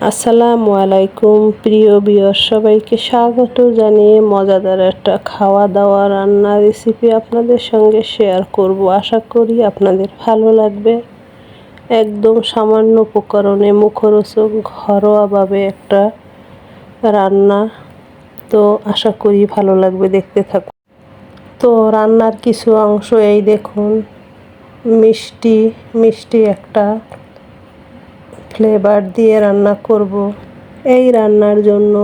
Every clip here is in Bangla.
আসসালামু আলাইকুম, প্রিয় বিয়র সবাইকে স্বাগত জানিয়ে মজাদার একটা খাওয়া দাওয়া রান্না রেসিপি আপনাদের সঙ্গে শেয়ার করব। আশা করি আপনাদের ভালো লাগবে। একদম সামান্য উপকরণে মুখরোচক, ঘরোয়াভাবে একটা রান্না। তো আশা করি ভালো লাগবে দেখতে থাকুন। তো রান্নার কিছু অংশ এই দেখুন, মিষ্টি মিষ্টি একটা ফ্লেভার দিয়ে রান্না করব। এই রান্নার জন্য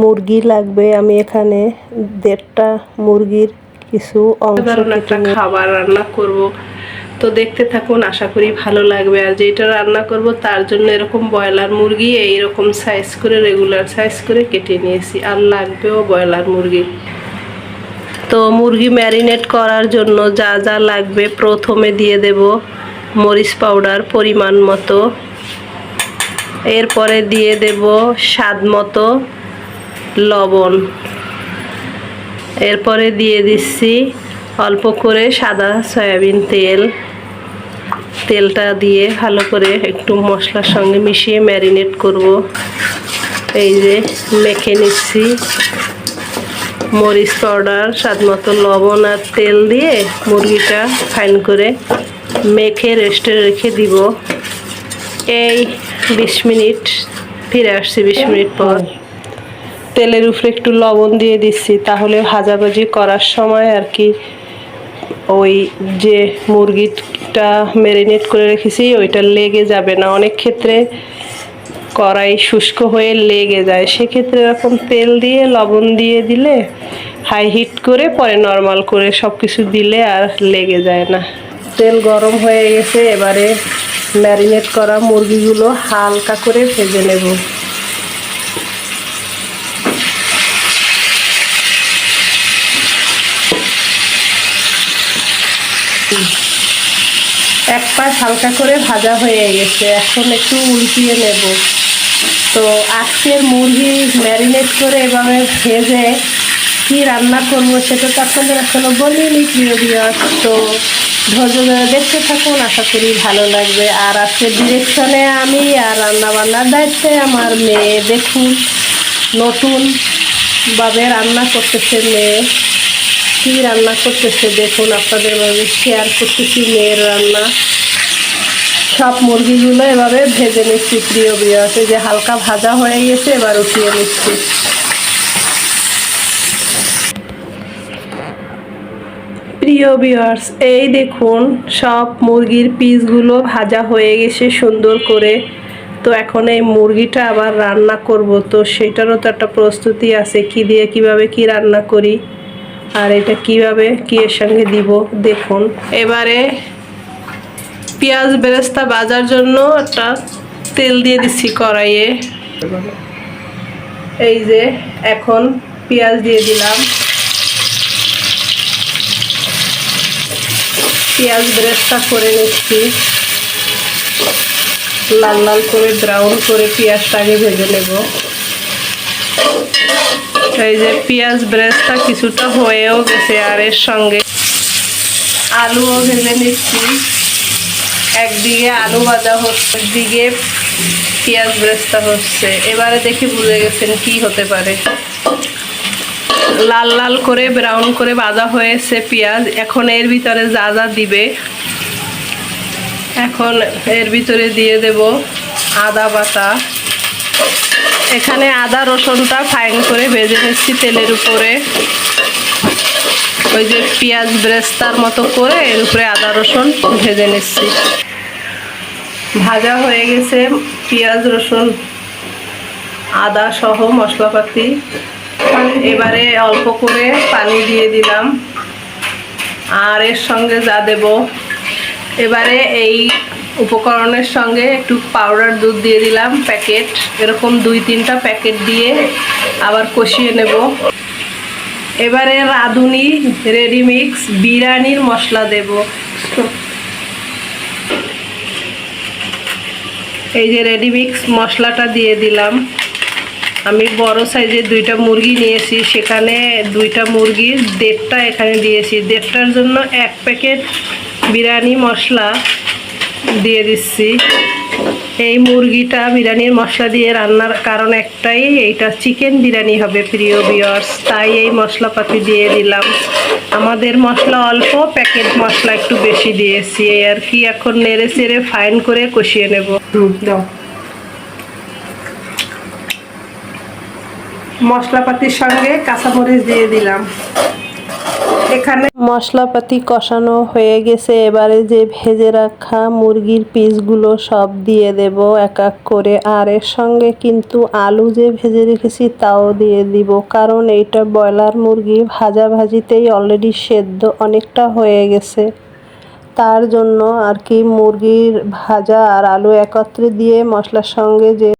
মুরগি লাগবে আমি এখানে দেড়টা মুরগির কিছু অংশ একটা খাবার রান্না করব। তো দেখতে থাকুন আশা করি ভালো লাগবে। আর যেটা রান্না করব তার জন্য এরকম ব্রয়লার মুরগি এইরকম সাইজ করে রেগুলার সাইজ করে কেটে নিয়েছি। আর লাগবেও ব্রয়লার মুরগি। তো মুরগি ম্যারিনেট করার জন্য যা যা লাগবে প্রথমে দিয়ে দেব মরিচ পাউডার পরিমাণ মতো। এরপরে দিয়ে দেব স্বাদ মতো লবণ। এরপরে দিয়ে দিচ্ছি অল্প করে সাদা সয়াবিন তেল। তেলটা দিয়ে ভালো করে একটু মশলার সঙ্গে মিশিয়ে ম্যারিনেট করব। এই যে মেখে নিচ্ছি। মরিচ পাউডার, স্বাদ মতো লবণ আর তেল দিয়ে মুরগিটা ফাইন করে মেখে রেস্টে রেখে দিব। এই বিশ মিনিট, ফিরে আসছি বিশ মিনিট পর। তেলের উপরে একটু লবণ দিয়ে দিচ্ছি, তাহলে ভাজাভাজি করার সময় আর কি ওই যে মুরগিটা ম্যারিনেট করে রেখেছি, ওইটা লেগে যাবে না। অনেক ক্ষেত্রে কড়াই শুষ্ক হয়ে লেগে যায়। সেক্ষেত্রে এরকম তেল দিয়ে, লবণ দিয়ে দিলে হাই হিট করে, পরে নর্মাল করে সব কিছু দিলে আর লেগে যায় না। তেল গরম হয়ে গেছে, এবারে ম্যারিনেট করা মুরগিগুলো হালকা করে ভেজে নেব। এক পাশ হালকা করে ভাজা হয়ে গেছে, এখন একটু উল্টিয়ে নেব। তো আজকের মুরগি ম্যারিনেট করে এভাবে ভেজে কি রান্না করব সেটা তো আপনাদের এখনও বলিনি, প্রিয় বিয়াস তো ধৈর্য ধরে দেখতে থাকুন, আশা করি ভালো লাগবে। আর আজকে ডিরেকশনে আমি আর রান্না বান্নার দায়িত্বে আমার মেয়ে দেখুন নতুনভাবে রান্না করতেছে মেয়ে। কী রান্না করতেছে দেখুন, আপনাদের মাঝে শেয়ার করতেছি মেয়ের রান্না। সব মুরগিগুলো এভাবে ভেজে নিচ্ছি, প্রিয় বিয়াসে যে হালকা ভাজা হয়ে গেছে, এবার উঠিয়ে নিচ্ছি। প্রিয় বিয়ার্স এই দেখুন, সব মুরগির পিসগুলো ভাজা হয়ে গেছে সুন্দর করে। তো এখন এই মুরগিটা আবার রান্না করব। তো সেটারও তো একটা প্রস্তুতি আছে, কি দিয়ে, কীভাবে, কি রান্না করি, আর এটা কীভাবে কি এর সঙ্গে দিব, দেখুন। এবারে পেঁয়াজ বেরেস্তা বাজার জন্য একটা তেল দিয়ে দিচ্ছি কড়াইয়ে। এই যে, এখন পেঁয়াজ দিয়ে দিলাম। পেঁয়াজ ব্রেস্তা করে নিচ্ছি। লাল লাল করে ব্রাউন করে পেঁয়াজটা আগে ভেজে নেব। এই যে পেঁয়াজ ব্রেস্তা কিছুটা হয়েও গেছে আর এর সঙ্গে আলুও ভেজে নিচ্ছি। একদিকে আলু ভাজা হচ্ছে, একদিকে পেঁয়াজ ব্রেস্তা হচ্ছে। এবারে দেখে বুঝে গেছেন কি হতে পারে। লাল লাল করে ব্রাউন করে ভাজা হয়েছে পেঁয়াজ। এখন এর ভিতরে যা যা দিবে, এখন এর ভিতরে দিয়ে দেব আদা বাটা। এখানে আদা রসুনটা ফাইন করে ভেজে নিচ্ছি তেলের উপরে। ওই যে পেঁয়াজ ব্রেস্তার মতো করে এর উপরে আদা রসুন ভেজে নিচ্ছি। ভাজা হয়ে গেছে পেঁয়াজ রসুন, আদা সহ মশলাপাতি। এবারে অল্প করে পানি দিয়ে দিলাম। আর এর সঙ্গে যা দেব, এবারে এই উপকরণের সঙ্গে একটু পাউডার দুধ দিয়ে দিলাম প্যাকেট এরকম দুই তিনটা প্যাকেট দিয়ে আবার কষিয়ে নেব। এবারে রাঁধুনি রেডিমিক্স বিরিয়ানির মশলা দেব। এই যে রেডিমিক্স মশলাটা দিয়ে দিলাম। আমি বড় সাইজের দুইটা মুরগি নিয়েছি, সেখানে দুইটা মুরগির দেড়টা এখানে দিয়েছি। দেড়টার জন্য এক প্যাকেট বিরিয়ানি মশলা দিয়ে দিচ্ছি। এই মুরগিটা বিরিয়ানির মশলা দিয়ে রান্নার কারণ একটাই, এইটা চিকেন বিরিয়ানি হবে প্রিয় বিয়ার্স তাই এই মশলাপাতি দিয়ে দিলাম। আমাদের মশলা অল্প, প্যাকেট মশলা একটু বেশি দিয়েছি। আর কি এখন নেড়ে চেড়ে ফাইন করে কষিয়ে নেব। দাও। মশলাপাতির সঙ্গে কাঁচামরিচ দিয়ে দিলাম। এখানে মশলাপাতি কষানো হয়ে গেছে, এবারে যে ভেজে রাখা মুরগির পিসগুলো সব দিয়ে দেব এক এক করে। আর এর সঙ্গে কিন্তু আলু যে ভেজে রেখেছি তাও দিয়ে দিব, কারণ এইটা ব্রয়লার মুরগি ভাজা ভাজিতেই অলরেডি সেদ্ধ অনেকটা হয়ে গেছে। তার জন্য আর কি মুরগির ভাজা আর আলু একত্রে দিয়ে মশলার সঙ্গে যে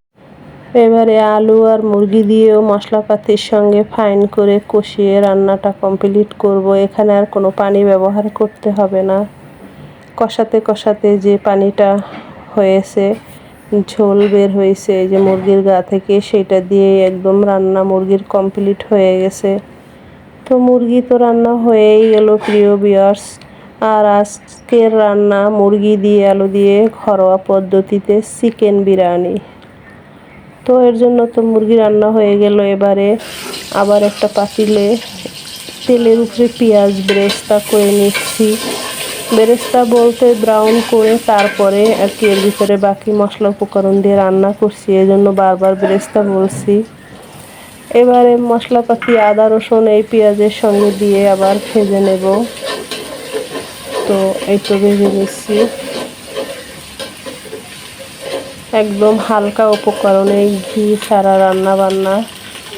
এবারে আলু আর মুরগি দিয়েও মশলাপাতির সঙ্গে ফাইন করে কষিয়ে রান্নাটা কমপ্লিট করব। এখানে আর কোনো পানি ব্যবহার করতে হবে না। কষাতে কষাতে যে পানিটা হয়েছে, ঝোল বের হয়েছে যে মুরগির গা থেকে সেটা দিয়ে একদম রান্না মুরগির কমপ্লিট হয়ে গেছে। তো মুরগি তো রান্না হয়েই গেল প্রিয় বিয়ার্স আর আজকের রান্না মুরগি দিয়ে, আলু দিয়ে ঘরোয়া পদ্ধতিতে চিকেন বিরিয়ানি। তো এর জন্য তো মুরগি রান্না হয়ে গেল এবারে। আবার একটা পাতিলে তেলের উপরে পেঁয়াজ বেরেস্তা করে নিচ্ছি। বেরেস্তা বলতে ব্রাউন করে তারপরে আর কি এর ভিতরে বাকি মশলা উপকরণ দিয়ে রান্না করছি, এই জন্য বারবার বেরেস্তা বলছি। এবারে মশলাপাতি, আদা, রসুন এই পেঁয়াজের সঙ্গে দিয়ে আবার ভেজে নেব। তো এই তো ভেজে নিচ্ছি। একদম হালকা উপকরণে ঘি ছাড়া রান্না বান্না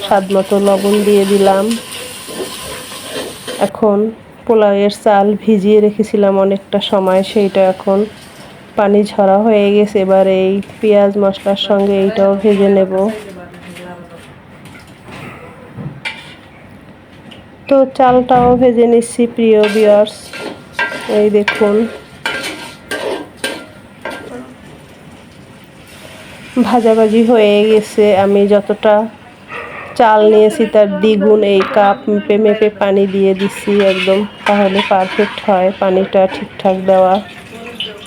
স্বাদ মতো লবণ দিয়ে দিলাম। এখন পোলাওয়ের চাল ভিজিয়ে রেখেছিলাম অনেকটা সময়, সেইটা এখন পানি ঝরা হয়ে গেছে। এবার এই পেঁয়াজ মশলার সঙ্গে এইটাও ভেজে নেব। তো চালটাও ভেজে নিচ্ছি, প্রিয় বিয়ার্স এই দেখুন। ভাজাভাজি হয়ে গেছে। আমি যতটা চাল নিয়েছি তার দ্বিগুণ এই কাপ মেপে মেপে পানি দিয়ে দিচ্ছি একদম, তাহলে পারফেক্ট হয়। পানিটা ঠিকঠাক দেওয়া।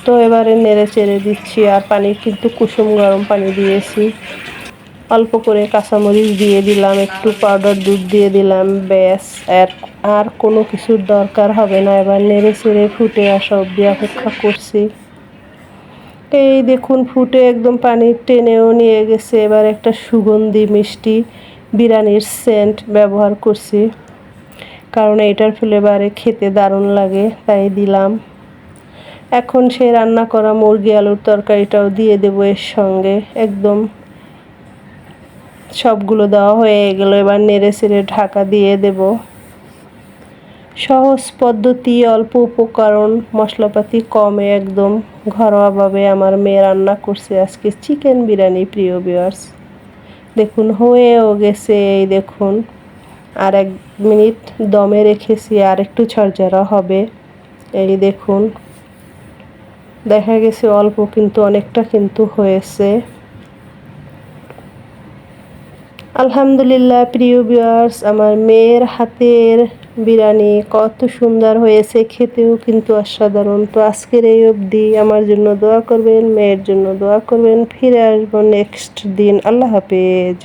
তো এবারে নেড়ে চেড়ে দিচ্ছি, আর পানি কিন্তু কুসুম গরম পানি দিয়েছি। অল্প করে কাঁচামরিচ দিয়ে দিলাম, একটু পাউডার দুধ দিয়ে দিলাম, ব্যাস। আর আর কোনো কিছুর দরকার হবে না। এবার নেড়ে চেড়ে ফুটে আসা অব্দি অপেক্ষা করছি। এই দেখুন ফুটে একদম পানি টেনেও নিয়ে গেছে। এবার একটা সুগন্ধি মিষ্টি বিরিয়ানির সেন্ট ব্যবহার করছি। কারণ এটার ফ্লেভারে খেতে দারুণ লাগে, তাই দিলাম। এখন সে রান্না করা মুরগি আলুর তরকারিটাও দিয়ে দেবো এর সঙ্গে। একদম সবগুলো দেওয়া হয়ে গেলো, এবার নেড়ে চেড়ে ঢাকা দিয়ে দেবো। সহজ পদ্ধতি, অল্প উপকরণ, মশলাপাতি কমে একদম। ঘরোয়াভাবে আমার মেয়ে রান্না করছে আজকে চিকেন বিরিয়ানি, প্রিয় বিয়ার্স দেখুন, হয়েও গেছে এই দেখুন। আর এক মিনিট দমে রেখেছি, আর একটু ঝরঝরা হবে। এই দেখুন। দেখা গেছে অল্প কিন্তু, অনেকটা কিন্তু হয়েছে। আলহামদুলিল্লাহ, প্রিয় বিয়ার্স আমার মেয়ের হাতের বিরিয়ানি, কত সুন্দর হয়েছে, খেতেও কিন্তু অসাধারণ। তো আজকের এই অবধি আমার জন্য দোয়া করবেন, মেয়ের জন্য দোয়া করবেন। ফিরে আসব নেক্সট দিন। আল্লাহ হাফেজ।